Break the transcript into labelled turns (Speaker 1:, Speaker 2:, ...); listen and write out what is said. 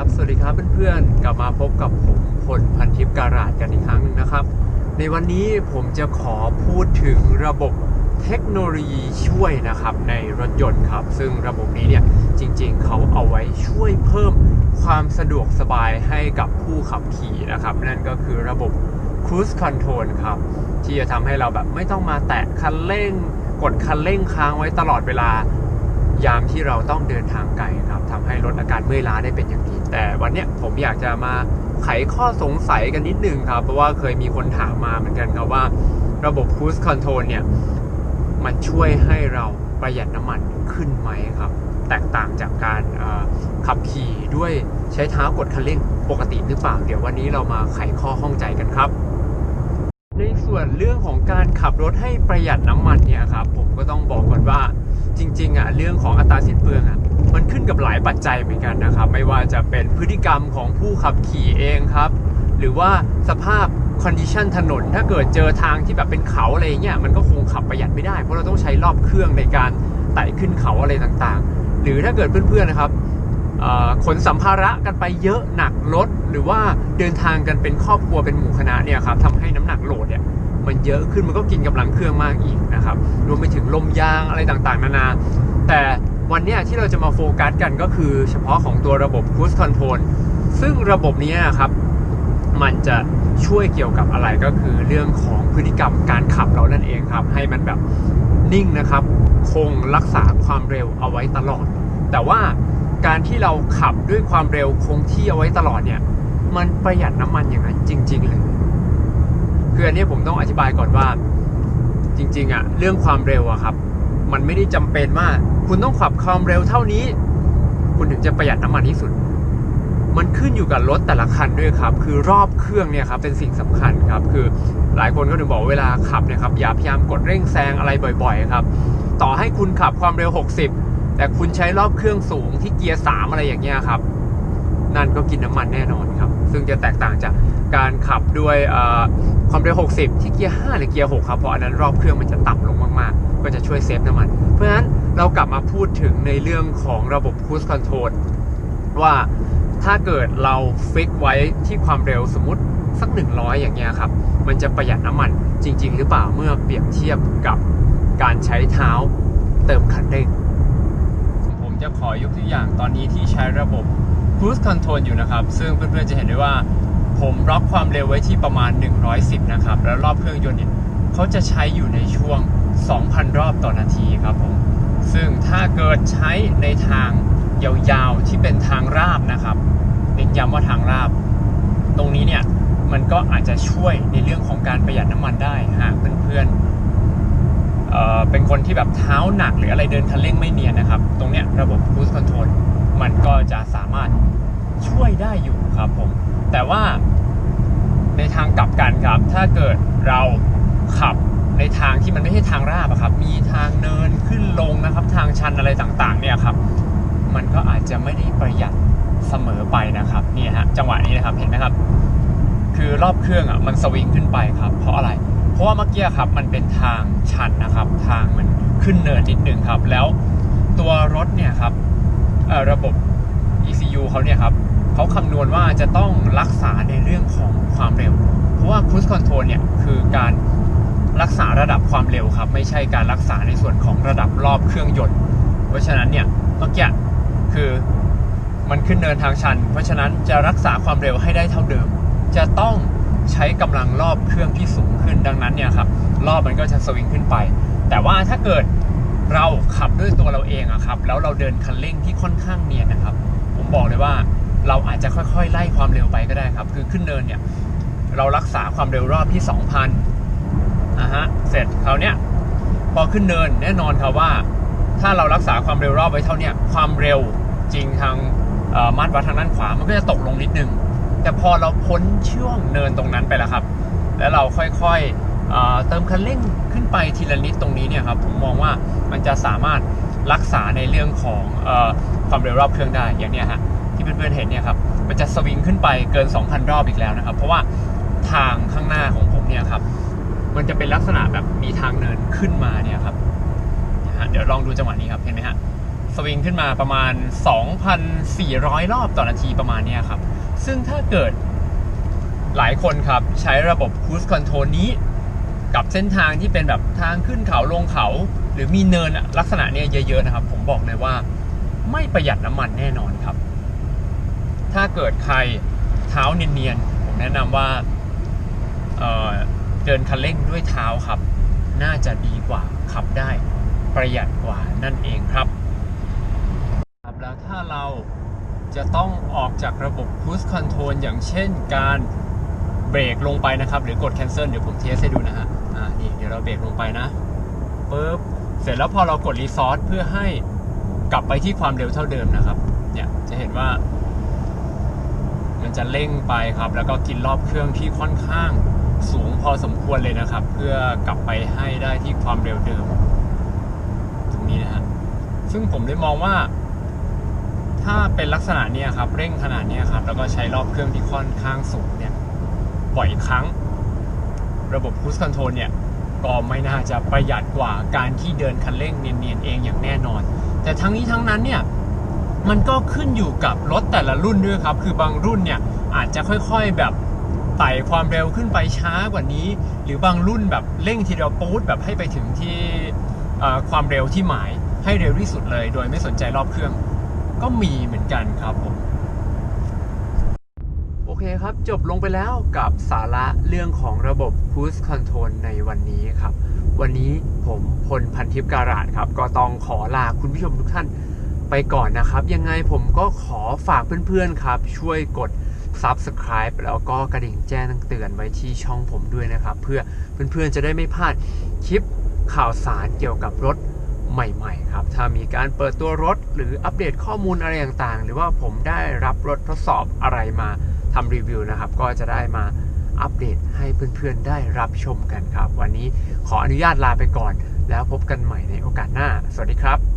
Speaker 1: ครับ สวัสดีครับเพื่อนๆ กลับมาพบกับผมพลพันทิพย์การาดกันอีกครั้งหนึ่งนะครับ ในวันนี้ผมจะขอพูดถึงระบบเทคโนโลยีช่วยนะครับในรถยนต์ครับ ซึ่งระบบนี้เนี่ยจริงๆ เขาเอาไว้ช่วยเพิ่มความสะดวกสบายให้กับผู้ขับขี่นะครับ นั่นก็คือระบบ Cruise Control ครับ ที่จะทำให้เราแบบไม่ต้องมาแตะคันเร่ง กดคันเร่งค้างไว้ตลอดเวลา ยามที่เราต้องเดินทางไกลครับทำให้ลดอาการเมื่อยล้าได้เป็นอย่างดี แต่วันเนี้ยผมอยากจะมาไขข้อสงสัยกันนิดนึงครับ เพราะว่าเคยมีคนถามมาเหมือนกันครับว่า ระบบ Cruise Control เนี่ย มันช่วยให้เราประหยัดน้ำมันขึ้นไหมครับ แตกต่างจากการขับขี่ด้วยใช้เท้ากดคันเร่งปกติหรือเปล่า เดี๋ยววันนี้เรามาไขข้อข้องใจกันครับ ในส่วนเรื่องของการขับรถให้ประหยัดน้ำมันเนี่ยครับผมก็ต้องบอกก่อนว่าจริงๆอะเรื่องของอัตราสิ้นเปลืองอะมันขึ้นกับหลายปัจจัยเหมือนกันนะครับ ไม่ว่าจะเป็นพฤติกรรมของผู้ขับขี่เองครับ หรือว่าสภาพคอนดิชันถนน ถ้าเกิดเจอทางที่แบบเป็นเขาอะไรเงี้ยมันก็คงขับประหยัดไม่ได้ เพราะเราต้องใช้รอบเครื่องในการไต่ขึ้นเขาอะไรต่างๆ หรือถ้าเกิดเพื่อนๆนะครับ ขนสัมภาระกันไปเยอะหนักรถหรือว่าเดินทางกันเป็นครอบครัวเป็นหมู่คณะเนี่ยครับทำให้น้ำหนักโหลดเนี่ยมันเยอะขึ้นมันก็กินกำลังเครื่องมากอีกนะครับรวมไปถึงลมยางอะไรต่างๆ นานา แต่วันนี้ที่เราจะมาโฟกัสกันก็คือเฉพาะของตัวระบบ Cruise Control ซึ่งระบบนี้นครับมันจะช่วยเกี่ยวกับอะไรก็คือเรื่องของพฤติกรรมการขับเรานั่นเองครับ ให้มันแบบนิ่งนะครับ คงรักษาความเร็วเอาไว้ตลอด แต่ว่า การที่เราขับด้วยความเร็วคงที่เอาไว้ตลอดเนี่ย มันประหยัดน้ำมันอย่างนั้นจริง ๆ เลยคืออันนี้ผมต้องอธิบายก่อนว่า จริง ๆอะเรื่องความเร็วอะครับ มันไม่ได้จำเป็นว่าคุณต้องขับความเร็วเท่านี้ คุณถึงจะประหยัดน้ำมันที่สุด มันขึ้นอยู่กับรถแต่ละคันด้วยครับ คือรอบเครื่องเนี่ยครับเป็นสิ่งสำคัญครับ คือหลายคนก็ถึงบอกเวลาขับเนี่ยครับอย่าพยายามกดเร่งแซงอะไรบ่อย ๆ ครับ ต่อให้คุณขับความเร็ว 60 แต่คุณใช้รอบเครื่องสูงที่เกียร์3อะไรอย่างเงี้ยครับ นั่นก็กินน้ำมันแน่นอนครับ ซึ่งจะแตกต่างจากการขับด้วยความเร็ว 60 ที่เกียร์ 5 หรือเกียร์ 6 ครับ เพราะอันนั้นรอบเครื่องมันจะต่ำลงมาก ๆ ก็จะช่วยเซฟน้ำมัน เพราะฉะนั้นเรากลับมาพูดถึงในเรื่องของระบบ Cruise Control ว่าถ้าเกิดเราฟิกไว้ที่ความเร็วสมมติสัก 100 อย่างเงี้ยครับ มันจะประหยัดน้ำมันจริง ๆ หรือเปล่าเมื่อเปรียบเทียบกับการใช้เท้าเติมคันเร่ง อยกตัวอย่างตอนนี้ที่ใช้ระบบ Cruise Control อยู่นะครับ ซึ่งเพื่อนๆจะเห็นได้ว่า ผมล็อกความเร็วไว้ที่ประมาณ 110 นะครับ แล้วรอบเครื่องยนต์เนี่ยเขาจะใช้อยู่ในช่วง 2,000 รอบต่อนาทีครับผม ซึ่งถ้าเกิดใช้ในทางยาวๆที่เป็นทางราบนะครับเน้นย้ำว่าทางราบ ตรงนี้เนี่ยมันก็อาจจะช่วยในเรื่องของการประหยัดน้ำมันได้หากเพื่อนๆ เอ่อเป็นคนที่แบบเท้าหนักหรืออะไรเดินคันเร่งไม่เนียนนะครับ ตรงเนี้ยระบบ Cruise Control มันก็จะสามารถช่วยได้อยู่ครับผม แต่ว่าในทางกลับกันครับ ถ้าเกิดเราขับในทางที่มันไม่ใช่ทางราบอะครับ มีทางเนินขึ้นลงนะครับ ทางชันอะไรต่างๆ เนี่ยครับ มันก็อาจจะไม่ได้ประหยัดเสมอไปนะครับ นี่ฮะ จังหวะนี้นะครับ เห็นนะครับ คือรอบเครื่องอะ มันสวิงขึ้นไปครับ เพราะอะไร ว่าเมื่อกี้ครับมันเป็นทางชันนะครับ ทางมันขึ้นเนินนิดนึงครับ แล้วตัวรถเนี่ยครับระบบ ECU เขาเนี่ยครับเขาคำนวณว่าจะต้องรักษาในเรื่องของความเร็ว เพราะว่า Cruise Control เนี่ยคือการรักษาระดับความเร็วครับ ไม่ใช่การรักษาในส่วนของระดับรอบเครื่องยนต์ เพราะฉะนั้นเนี่ยเมื่อกี้คือมันขึ้นเนินทางชัน เพราะฉะนั้นจะรักษาความเร็วให้ได้เท่าเดิม จะต้องใช้กำลังรอบเครื่องที่สูง ขึ้น ดังนั้นเนี่ยครับรอบมันก็จะสวิงขึ้นไป แต่ว่าถ้าเกิดเราขับด้วยตัวเราเองอะครับ แล้วเราเดินคันเร่งที่ค่อนข้างเนียนนะครับ ผมบอกเลยว่าเราอาจจะค่อยๆ ไล่ความเร็วไปก็ได้ครับ คือขึ้นเนินเนี่ยเรารักษาความเร็วรอบที่ 2,000อะฮะเสร็จคราวเนี้ยพอขึ้นเนินแน่นอนครับว่า ถ้าเรารักษาความเร็วรอบไว้เท่าเนี้ยความเร็วจริงทางมาตรวัดทางด้านขวามันก็จะตกลงนิดนึง แต่พอเราพ้นช่วงเนินตรงนั้นไปแล้วครับ แล้วเราค่อยๆเเติมคันเร่งขึ้นไปทีละนิดตรงนี้เนี่ยครับผมมองว่ามันจะสามารถรักษาในเรื่องของอความเร็วรอบเครื่องได้อย่างเนี้ยฮะที่เพื่อนๆเห็นเนี่ยครับมันจะสวิงขึ้นไปเกิน 2,000 รอบอีกแล้วนะครับ เพราะว่าทางข้างหน้าของผมเนี่ยครับมันจะเป็นลักษณะแบบมีทางเนินขึ้นมาเนี่ยครับเดี๋ยวลองดูจังหวะนี้ครับเห็นไหมฮะสวิงขึ้นมาประมาณ 2,400 รอบต่อนาทีประมาณเนี้ยครับ ซึ่งถ้าเกิด หลายคนครับ ใช้ระบบ Cruise Control นี้ กับเส้นทางที่เป็นแบบทางขึ้นเขาลงเขา หรือมีเนินลักษณะเนี้ยเยอะๆนะครับ ผมบอกเลยว่าไม่ประหยัดน้ำมันแน่นอนครับ ถ้าเกิดใครเท้าเนียนๆ ผมแนะนำว่าเเดินคันเร่งด้วยเท้าครับ น่าจะดีกว่าขับได้ประหยัดกว่านั่นเองครับครับ แล้วถ้าเราจะต้องออกจากระบบ Cruise Control อย่างเช่นการ เบรกลงไปนะครับ หรือกด cancel เดี๋ยวผมเทสให้ดูนะฮะอ่านี่เดี๋ยวเราเบรกลงไปนะปุ๊บเสร็จแล้วพอเรากด resource เพื่อให้กลับไปที่ความเร็วเท่าเดิมนะครับ เนี่ยจะเห็นว่า มันจะเร่งไปครับ แล้วก็กินรอบเครื่องที่ค่อนข้างสูงพอสมควรเลยนะครับ เพื่อกลับไปให้ได้ที่ความเร็วเดิม ตรงนี้นะฮะซึ่งผมได้มองว่า ถ้าเป็นลักษณะนี้ครับ เร่งขนาดนี้ครับ แล้วก็ใช้รอบเครื่องที่ค่อนข้างสูงเนี่ย บ่อยครั้ง ระบบ Cruise Control เนี่ยก็ไม่น่าจะประหยัดกว่าการที่เดินคันเร่งเนียนๆเองอย่างแน่นอน แต่ทั้งนี้ทั้งนั้นเนี่ยมันก็ขึ้นอยู่กับรถแต่ละรุ่นด้วยครับ คือบางรุ่นเนี่ยอาจจะค่อยๆแบบไต่ความเร็วขึ้นไปช้ากว่านี้ หรือบางรุ่นแบบเร่งทีเดียวปูดแบบให้ไปถึงที่ความเร็วที่หมายให้เร็วที่สุดเลย โดยไม่สนใจรอบเครื่อง ก็มีเหมือนกันครับผม เคครับ จบลงไปแล้วกับสาระเรื่องของระบบ Cruise Control ในวันนี้ครับ วันนี้ผมพลพันทิพย์การาดครับ ก็ต้องขอลาคุณผู้ชมทุกท่านไปก่อนนะครับ ยังไงผมก็ขอฝากเพื่อนๆครับ ช่วยกด Subscribe แล้วก็กระดิ่งแจ้งเตือนไว้ที่ช่องผมด้วยนะครับ เพื่อเพื่อนๆจะได้ไม่พลาดคลิปข่าวสารเกี่ยวกับรถใหม่ๆครับ ถ้ามีการเปิดตัวรถหรืออัปเดตข้อมูลอะไรต่างๆ หรือว่าผมได้รับรถทดสอบอะไรมา ทำรีวิวนะครับ ก็จะได้มาอัปเดตให้เพื่อนๆได้รับชมกันครับ วันนี้ขออนุญาตลาไปก่อน แล้วพบกันใหม่ในโอกาสหน้า สวัสดีครับ